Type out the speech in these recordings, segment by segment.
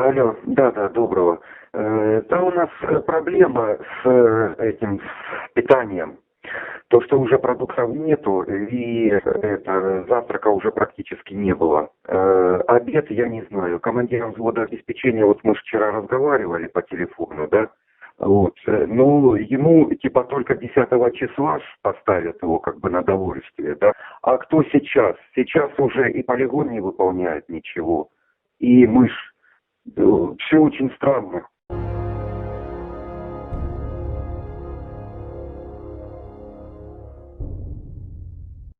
Алло, доброго. Э, Да, у нас э, проблема с э, этим питанием. То, что уже продуктов нету, и это, завтрака уже практически не было. Обед, я не знаю. Командиром взвода обеспечения, вот мы вчера разговаривали по телефону, да, вот, ну, ему типа только 10 числа поставят его как бы на довольствие, да. А кто сейчас? Сейчас уже и полигон не выполняет ничего. И мы ж все очень странно.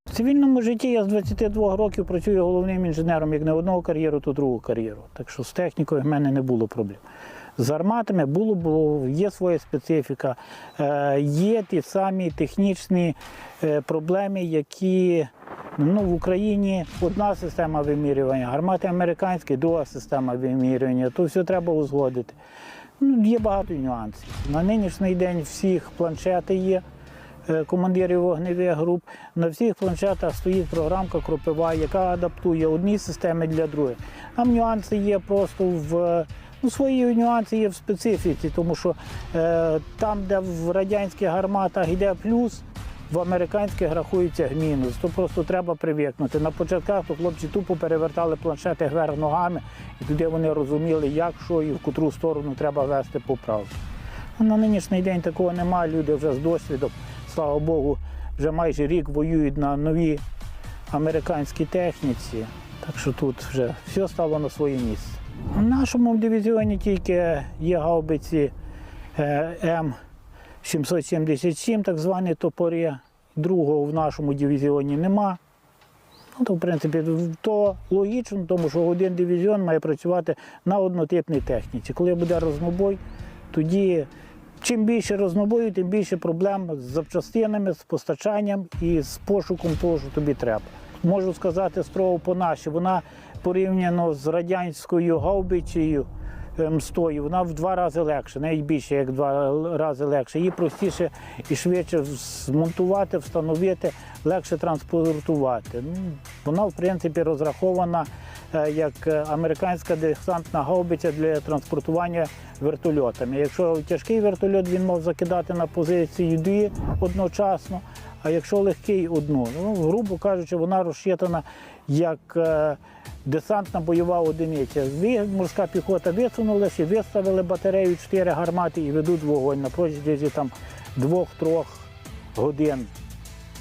В цивільному житті я з 22 років працюю головним інженером як не одного кар'єру, то другу кар'єру. Так що з технікою в мене не було проблем. З арматами було, бо є своя специфіка, е, є ті самі технічні е, проблеми, які ну, в Україні одна система вимірювання, гармати американські, друга система вимірювання, то все треба узгодити. Ну, є багато нюансів. На нинішній день всіх планшети є е, командирів вогневих груп. На всіх планшетах стоїть програмка кропива, яка адаптує одні системи для других. Там нюанси є просто в ну, свої нюанси є в специфіці, тому що е, там, де в радянських гарматах йде плюс. В американських рахується мінус, то просто треба привикнути. На початках то хлопці тупо перевертали планшети вверх ногами, і туди вони розуміли, як що і в котру сторону треба вести поправку. Ну, На нинішній день такого немає. Люди вже з досвідом, слава Богу, вже майже рік воюють на новій американській техніці. Так що тут вже все стало на своє місце. В нашому дивізіоні тільки є гаубиці е, М777, так звані топори. Другого в нашому дивізіоні нема. Ну, то, в принципі, то логічно, тому що один дивізіон має працювати на однотипній техніці. Коли буде рознобой, тоді чим більше рознобою, тим більше проблем з запчастинами, з постачанням і з пошуком того, що тобі треба. Можу сказати строго по нашій, вона порівняно з радянською гаубичею М100, вона в два рази легше, навіть більше як в два рази легше. Її простіше і швидше змонтувати, встановити, легше транспортувати. Ну, вона, в принципі, розрахована е, як е, американська десантна гаубиця для транспортування вертольотами. Якщо тяжкий вертольот, він мав закидати на позицію дві одночасно, а якщо легкий одну. Ну, грубо кажучи, вона розчитана як е, десантна бойова одиниця. Морська піхота висунулася, виставили батарею, чотири гармати і ведуть вогонь на протязі двох-трьох годин.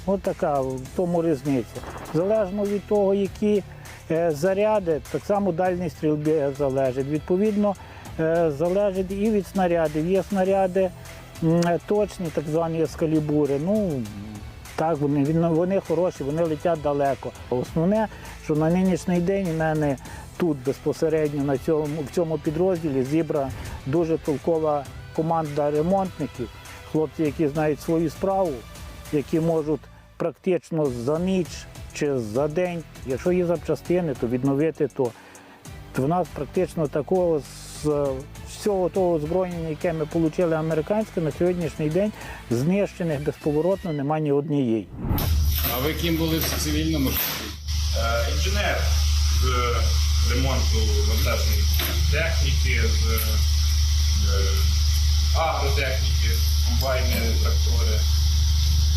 От така в тому різниця. Залежно від того, які е, заряди, так само дальність стрільби залежить. Відповідно, е, залежить і від снарядів. Є снаряди точні, так звані ескалібури. Ну, так, вони, вони хороші, вони летять далеко. Основне, що на нинішній день у мене тут безпосередньо на цьому, в цьому підрозділі зібрана дуже толкова команда ремонтників, хлопці, які знають свою справу, які можуть практично за ніч чи за день, якщо є запчастини, то відновити. То в нас практично такого з е, всього того озброєння, яке ми отримали американське, на сьогоднішній день знищених безповоротно немає ні однієї. А ви ким були в цивільному житті? Е, інженер з ремонту вантажної техніки, з е, агротехніки, комбайни, трактори.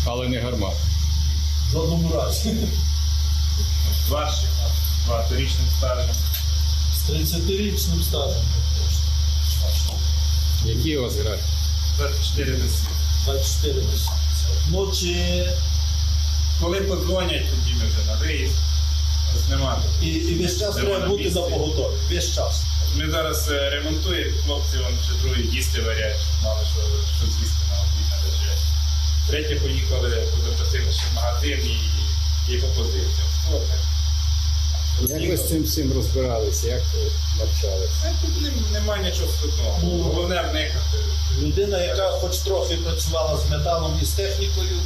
Але не гармат. В жодному разі. З 20-річним стажем. З 30-річним стажем. Які у вас графіки? 24 місяці. 24 місяці. Ну чи Коли подзвонять, тоді ми вже на виїзд. І, і весь час Нема треба на бути місці. на поготові. Весь час. Ми зараз е, ремонтуємо, хлопці вон вже другі їсти варять, мали що, що з'їсти на обід на вечерю. Третє поїхали, позапасили ще в магазин і, і по позиціям. Все, так. Як ви з цим всім розбиралися? Як ви навчалися? Тут нем- немає нічого складного. Ну. Головне вникати. Людина, яка хоч трохи працювала з металом і з технікою,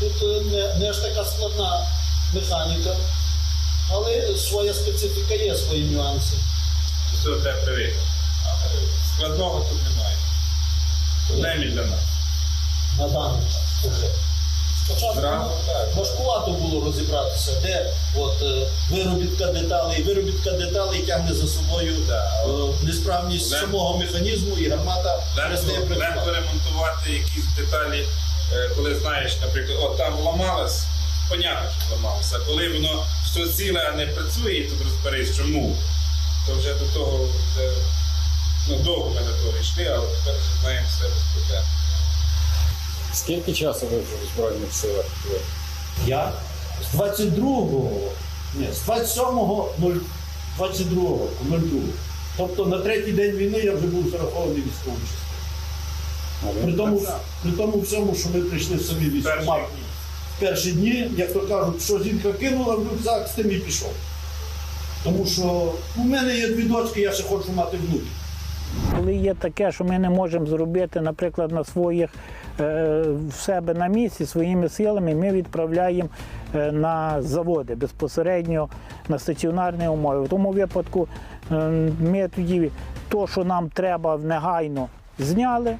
тут е, не, не аж така складна механіка, але своя специфіка є, свої нюанси. До цього треба привикнути. Але Складного тут немає. Принаймні для нас. На даний час. Спочатку Зразу, важкувато було розібратися, де от, е, виробітка деталей. Виробітка деталей тягне за собою Так. е, несправність Легко. самого механізму і гармата перестає Легко, легко ремонтувати якісь деталі, е, коли знаєш, наприклад, от там ламалось, понятно, що ламалося. А коли воно все ціле, а не працює, і тут розберись, чому, то вже до того вже, ну, довго ми до того йшли, але тепер вже знаємо все розпитати. Скільки часу ви вже в Збройних силах? Я з 22-го, ні, з 27-го 22-го, 02. Тобто на третій день війни я вже був зарахований військовим частиною. При тому, при тому всьому, що ми прийшли самі військомат. Перші В перші дні, як то кажуть, що жінка кинула в рюкзак, з тим і пішов. Тому що у мене є дві дочки, я ще хочу мати внуків. Коли є таке, що ми не можемо зробити, наприклад, на своїх е, в себе на місці своїми силами, ми відправляємо е, на заводи безпосередньо на стаціонарні умови. В тому випадку е, ми тоді то, що нам треба негайно зняли.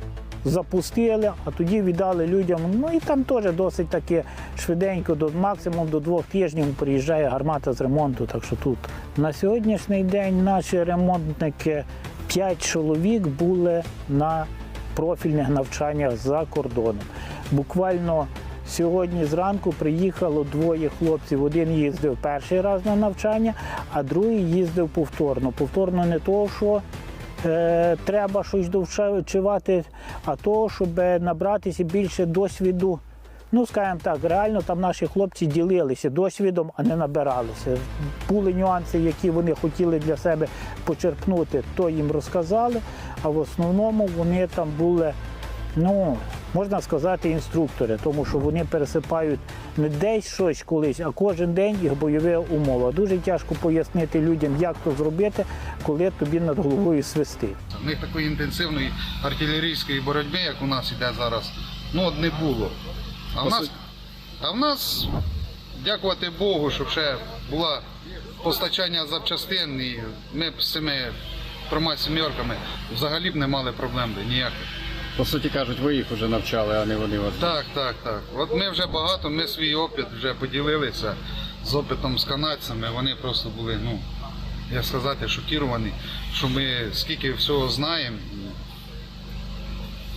Запустили, а тоді віддали людям. Ну і там теж досить таки швиденько, до максимум до двох тижнів приїжджає гармата з ремонту. Так що тут на сьогоднішній день наші ремонтники П'ять чоловік були на профільних навчаннях за кордоном. Буквально сьогодні зранку приїхало двоє хлопців. Один їздив перший раз на навчання, а другий їздив повторно. Повторно не того, що е, треба щось довчувати, а того, щоб набратися більше досвіду. Ну, скажімо так, реально там наші хлопці ділилися досвідом, а не набиралися. Були нюанси, які вони хотіли для себе почерпнути, то їм розказали. А в основному вони там були, ну, можна сказати, інструктори, тому що вони пересипають не десь щось колись, а кожен день їх бойові умови. Дуже тяжко пояснити людям, як то зробити, коли тобі над головою свистить. В них такої інтенсивної артилерійської боротьби, як у нас іде зараз, ну не було. А в нас, а в нас, дякувати Богу, щоб ще було постачання запчастин, і ми з цими трьома сімерками взагалі б не мали проблем ніяких. По суті кажуть, ви їх вже навчали, а не вони вас. Так, так, так. От ми вже багато, ми свій опит вже поділилися з опитом з канадцями. Вони просто були, ну, як сказати, шокіровані, що ми скільки всього знаємо.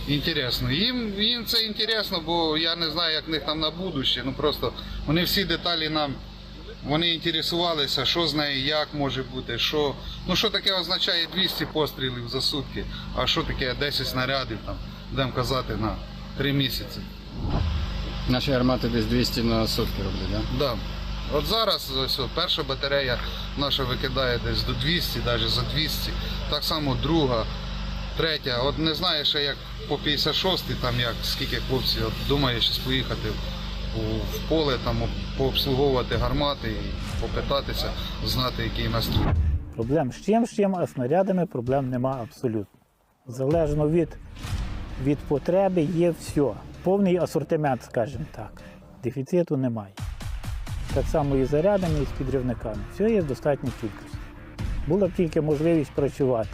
Інтересно. Їм, їм це інтересно, бо я не знаю, як в них там на будуще. Ну просто вони всі деталі нам вони інтересувалися, що з нею, як може бути, що, ну що таке означає 200 пострілів за сутки, а що таке 10 снарядів, там, будемо казати, на 3 місяці. Наші гармати десь 200 на сутки роблять, так? Да. От зараз ось, перша батарея наша викидає десь до 200, навіть за 200. Так само друга, третя. От не знаю ще як по 56-й, там як скільки хлопців от, думає щось поїхати в поле, там пообслуговувати гармати і попитатися, знати, який настрій. Проблем з чим, з чим, а снарядами проблем нема абсолютно. Залежно від, від потреби є все. Повний асортимент, скажімо так. Дефіциту немає. Так само і зарядами, і з підривниками. Все є в достатній кількості. Була б тільки можливість працювати.